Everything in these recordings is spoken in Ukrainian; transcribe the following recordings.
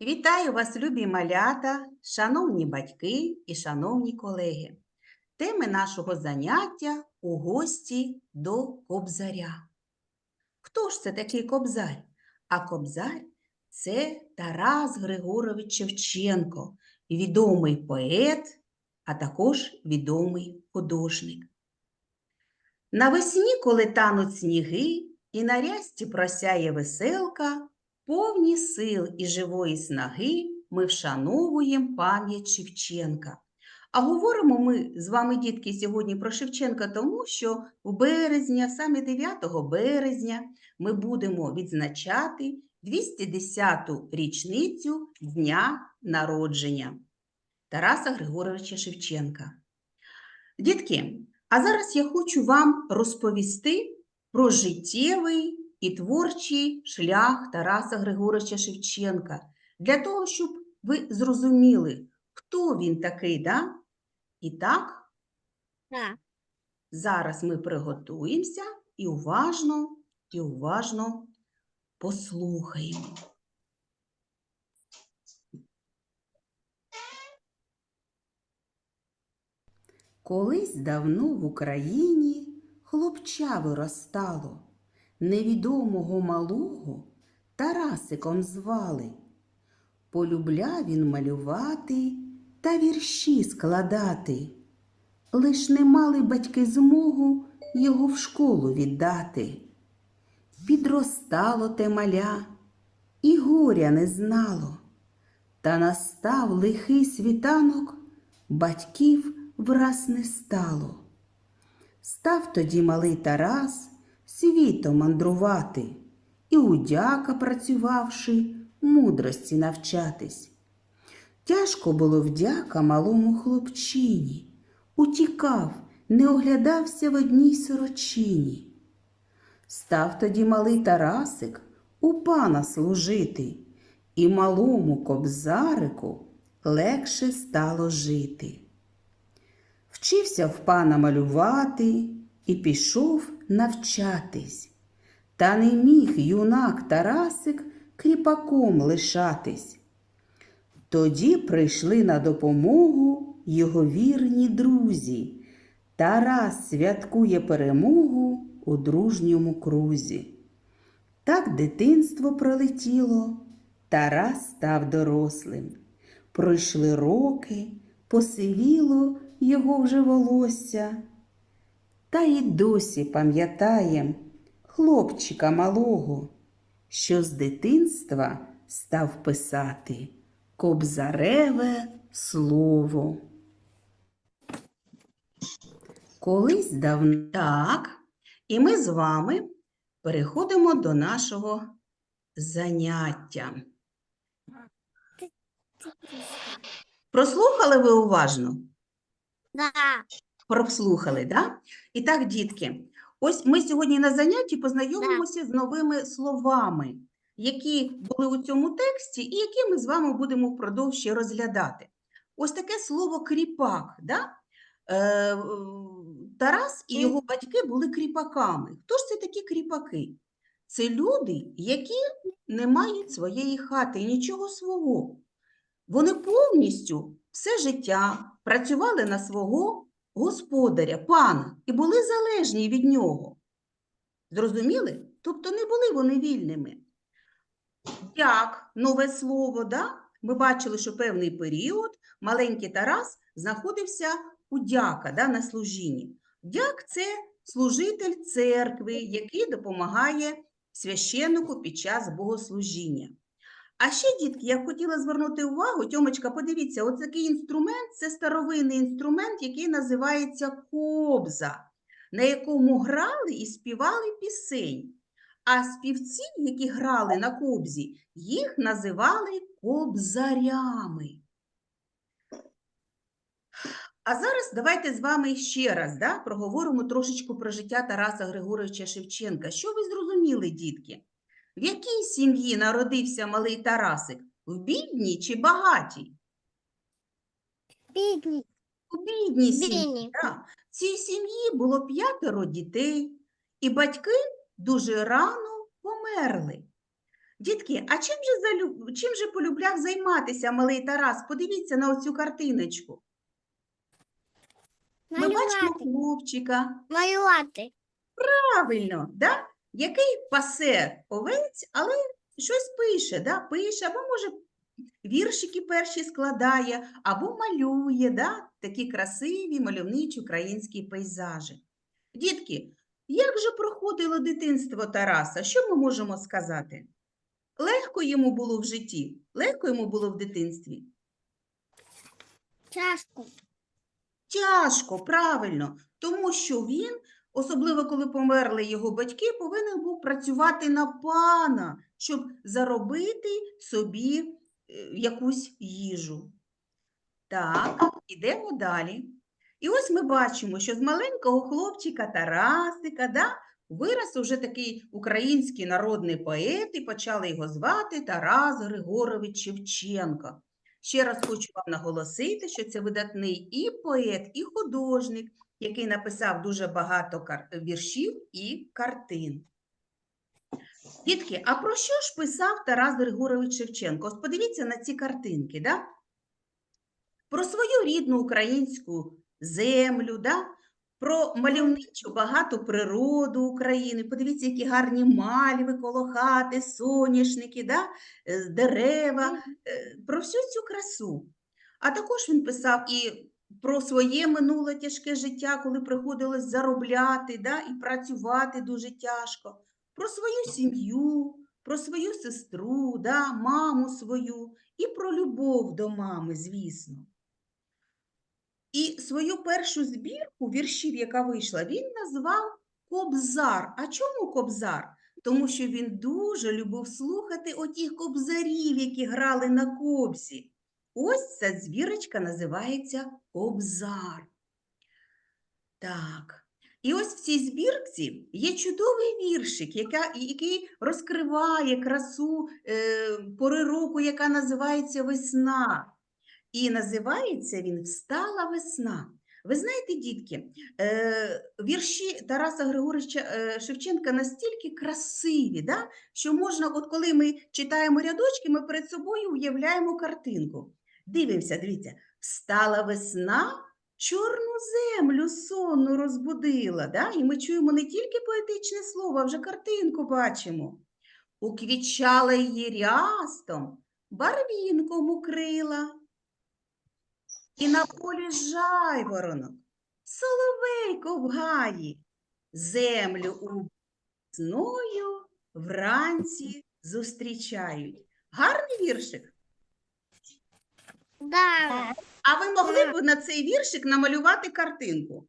Вітаю вас, любі малята, шановні батьки і шановні колеги. Теми нашого заняття у гості до Кобзаря. Хто ж це такий Кобзар? А Кобзар це Тарас Григорович Шевченко, відомий поет, а також відомий художник. Навесні, коли тануть сніги, і на рясті просяє веселка, повні сил і живої снаги ми вшановуємо пам'ять Шевченка. А говоримо ми з вами, дітки, сьогодні про Шевченка, тому що в березня, саме 9 березня, ми будемо відзначати 210-ту річницю дня народження Тараса Григоровича Шевченка. Дітки, а зараз я хочу вам розповісти про життєвий і творчий шлях Тараса Григоровича Шевченка для того, щоб ви зрозуміли, хто він такий, да? І так, Да. зараз ми приготуємося і уважно, і уважно послухаємо. Колись давно в Україні хлопча виростало, невідомого малого Тарасиком звали. Полюбляв він малювати та вірші складати. Лиш не мали батьки змогу його в школу віддати. Підростало те маля, і горя не знало. Та настав лихий світанок, батьків враз не стало. Став тоді малий Тарас світом мандрувати і удяка працювавши, мудрості навчатись. Тяжко було вдяка малому хлопчині, утікав, не оглядався в одній сорочині. Став тоді малий Тарасик у пана служити, і малому кобзарику легше стало жити. Вчився в пана малювати і пішов навчатись. Та не міг юнак Тарасик кріпаком лишатись. Тоді прийшли на допомогу його вірні друзі. Тарас святкує перемогу у дружньому крузі. Так дитинство пролетіло, Тарас став дорослим. Пройшли роки, посивіло його вже волосся. Та й досі пам'ятаєм хлопчика малого, що з дитинства став писати кобзареве слово. Колись давно так, і ми з вами переходимо до нашого заняття. Прослухали ви уважно? Да. Прослухали, да? І так, дітки, ось ми сьогодні на занятті познайомимося з новими словами, які були у цьому тексті, і які ми з вами будемо впродовж ще розглядати. Ось таке слово кріпак. Да? Е, Тарас і його батьки були кріпаками. Хто ж це такі кріпаки? Це люди, які не мають своєї хати, нічого свого. Вони повністю все життя працювали на свого господаря, пана, і були залежні від нього. Зрозуміли? Тобто не були вони вільними. Як нове слово, да? ми бачили, що певний період маленький Тарас знаходився у дяка да, на служінні. Дяк це служитель церкви, який допомагає священнику під час богослужіння. А ще, дітки, я хотіла звернути увагу, Тьомочка, подивіться, ось такий інструмент це старовинний інструмент, який називається кобза, на якому грали і співали пісень. А співці, які грали на кобзі, їх називали кобзарями. А зараз давайте з вами ще раз да, проговоримо трошечку про життя Тараса Григоровича Шевченка. Що ви зрозуміли, дітки? В якій сім'ї народився малий Тарасик? В бідній чи багатій? Бідні. У бідній сім'ї. Да. В цій сім'ї було п'ятеро дітей, і батьки дуже рано померли. Дітки, а чим же, залю... чим же полюбляв займатися малий Тарас? Подивіться на оцю картиночку. Ми бачимо Малювати. хлопчика, Малювати. правильно, да? Який пасе овець, але щось пише, да? пише, або може віршики перші складає, або малює да? такі красиві мальовничі українські пейзажі. Дітки, як же проходило дитинство Тараса? Що ми можемо сказати? Легко йому було в житті, легко йому було в дитинстві. Чашку. Тяжко, правильно, тому що він, особливо коли померли його батьки, повинен був працювати на пана, щоб заробити собі е, якусь їжу. Так, ідемо далі. І ось ми бачимо, що з маленького хлопчика Тарасика да, вираз уже такий український народний поет, і почали його звати Тарас Григорович Шевченко. Ще раз хочу вам наголосити, що це видатний і поет, і художник, який написав дуже багато віршів і картин. Дітки, а про що ж писав Тарас Григорович Шевченко? Ось подивіться на ці картинки, да? Про свою рідну українську землю, да? про мальовничу багату природу України. Подивіться, які гарні мальви коло хати, соняшники, да? е, дерева, е, про всю цю красу. А також він писав і про своє минуле тяжке життя, коли приходилось заробляти да, і працювати дуже тяжко, про свою сім'ю, про свою сестру, да, маму свою і про любов до мами, звісно. І свою першу збірку віршів, яка вийшла, він назвав Кобзар. А чому Кобзар? Тому що він дуже любив слухати отіх кобзарів, які грали на кобзі. Ось ця збірочка називається Кобзар. Так. І ось в цій збірці є чудовий віршик, яка, який розкриває красу е, пори року, яка називається весна. І називається він Встала весна. Ви знаєте, дітки, е, вірші Тараса Григоровича е, Шевченка настільки красиві, да, що можна, от коли ми читаємо рядочки, ми перед собою уявляємо картинку. Дивимося, дивіться, встала весна, чорну землю сонну розбудила. Да? І ми чуємо не тільки поетичне слово, а вже картинку бачимо. Уквічала її рястом, барвінком укрила. І на полі жайворонок, соловейко в гаї, землю у весною вранці зустрічають. Гарний віршик. Да. А ви могли б на цей віршик намалювати картинку?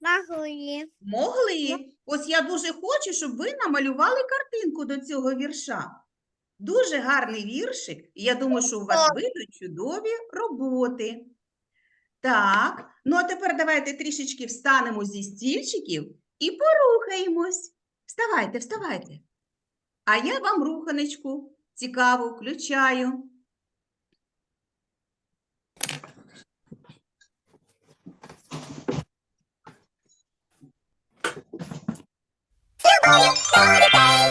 Могли. Могли. Ось я дуже хочу, щоб ви намалювали картинку до цього вірша. Дуже гарний віршик, і я думаю, що у вас вийдуть чудові роботи. Так, ну а тепер давайте трішечки встанемо зі стільчиків і порухаємось. Вставайте, вставайте. А я вам руханочку цікаву включаю. Are you holiday?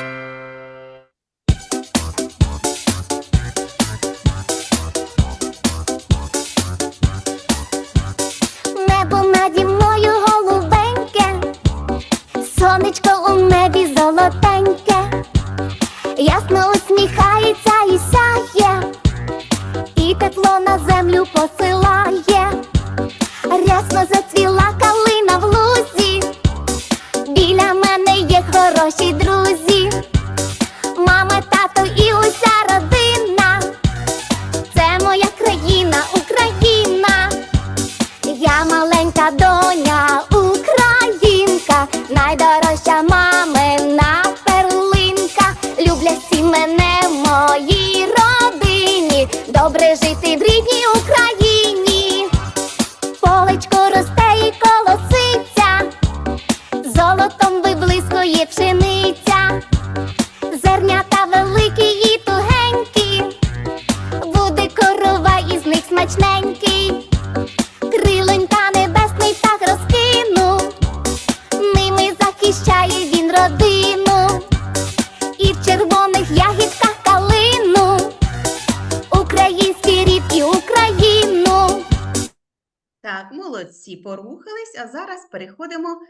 А зараз переходимо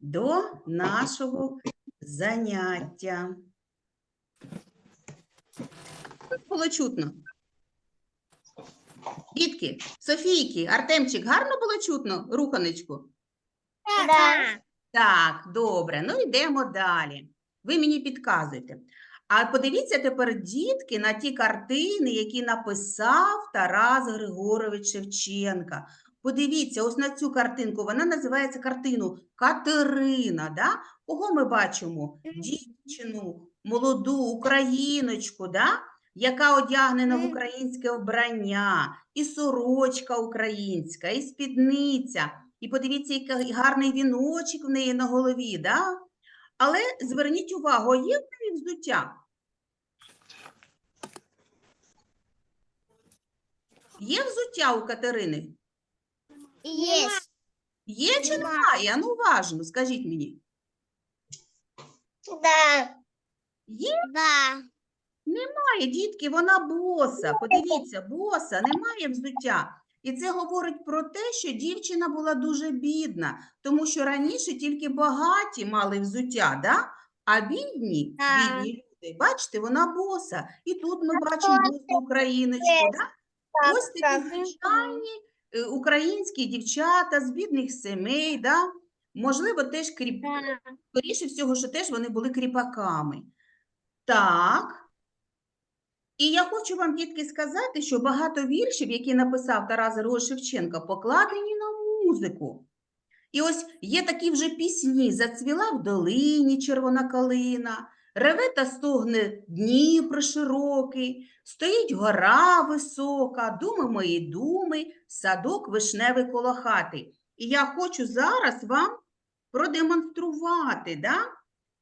до нашого заняття. Було чутно. Дітки, Софійки, Артемчик, гарно було чутно руханочку? Да. Так, добре. Ну йдемо далі. Ви мені підказуєте. А подивіться тепер, дітки, на ті картини, які написав Тарас Григорович Шевченка. Подивіться, ось на цю картинку. Вона називається картину Катерина. Да? Кого ми бачимо? Дівчину, молоду україночку, да? яка одягнена в українське обрання, і сорочка українська, і спідниця. І подивіться, який гарний віночок в неї на голові, да? Але зверніть увагу, є в неї взуття? Є взуття у Катерини? Есть. Є чи Нема. немає? Ну, уважно, скажіть мені. Да. Є, Да. немає, дітки, вона боса. Подивіться, боса, немає взуття. І це говорить про те, що дівчина була дуже бідна, тому що раніше тільки багаті мали взуття, да? а бідні, Так. бідні люди, бачите, вона боса. І тут ми бачимо босу україночку. Да? Ось такі звичайні українські дівчата з бідних сімей, да? можливо, теж кріп... Скоріше всього, що теж вони були кріпаками. Так. І я хочу вам, дітки, сказати, що багато віршів, які написав Тарас Григорович Шевченко, покладені на музику. І ось є такі вже пісні «Зацвіла в долині червона калина», «Реве та стогне Дніпро широкий», «Стоїть гора висока», «Думи мої думи», «Садок вишневий коло хати». І я хочу зараз вам продемонструвати, да?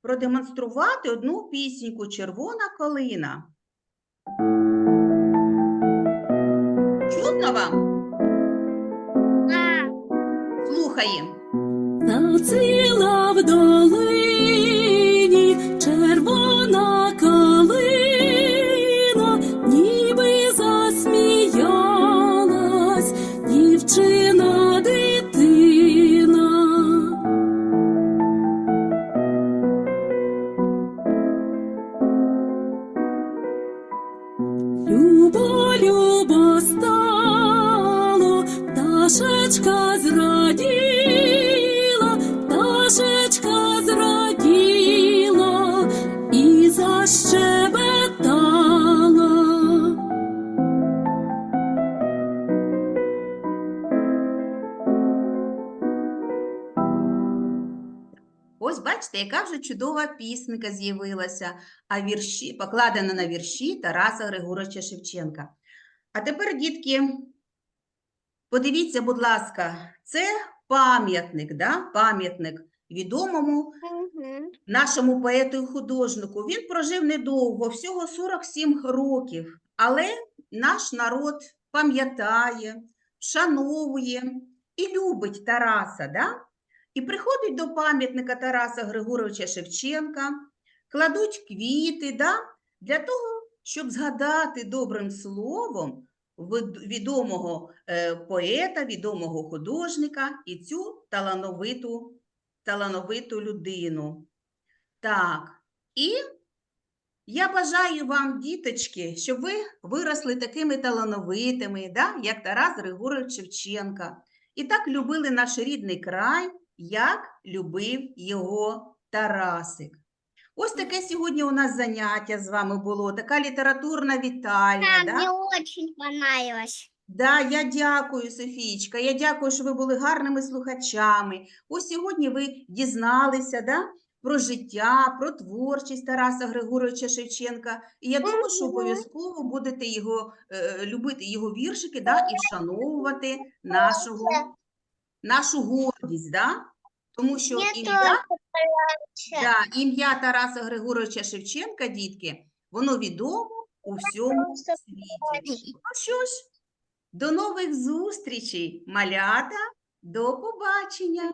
продемонструвати одну пісеньку «Червона калина». Чутно вам? Слухаємо. Зацвіла бачите, яка вже чудова пісенька з'явилася, а вірші покладена на вірші Тараса Григоровича Шевченка. А тепер, дітки, подивіться, будь ласка, це пам'ятник, да? пам'ятник відомому нашому поету і художнику. Він прожив недовго, всього 47 років, але наш народ пам'ятає, вшановує і любить Тараса. Да? І приходить до пам'ятника Тараса Григоровича Шевченка, кладуть квіти да? для того, щоб згадати добрим словом відомого е, поета, відомого художника і цю талановиту, талановиту людину. Так, і я бажаю вам, діточки, щоб ви виросли такими талановитими, да, як Тарас Григорович Шевченка, і так любили наш рідний край, як любив його Тарасик. Ось таке сьогодні у нас заняття з вами було, така літературна вітальня. Да, Да? мне очень понравилось. Да, я дякую, Софійчка. Я дякую, що ви були гарними слухачами. Ось сьогодні ви дізналися да, про життя, про творчість Тараса Григоровича Шевченка. І я думаю, що обов'язково будете його е, любити його віршики да, і вшановувати нашого, нашу гордість. Да? Тому що ім'я. Да, ім'я Тараса Григоровича Шевченка, дітки, воно відомо у всьому світі. Ну що ж, до нових зустрічей, малята, до побачення.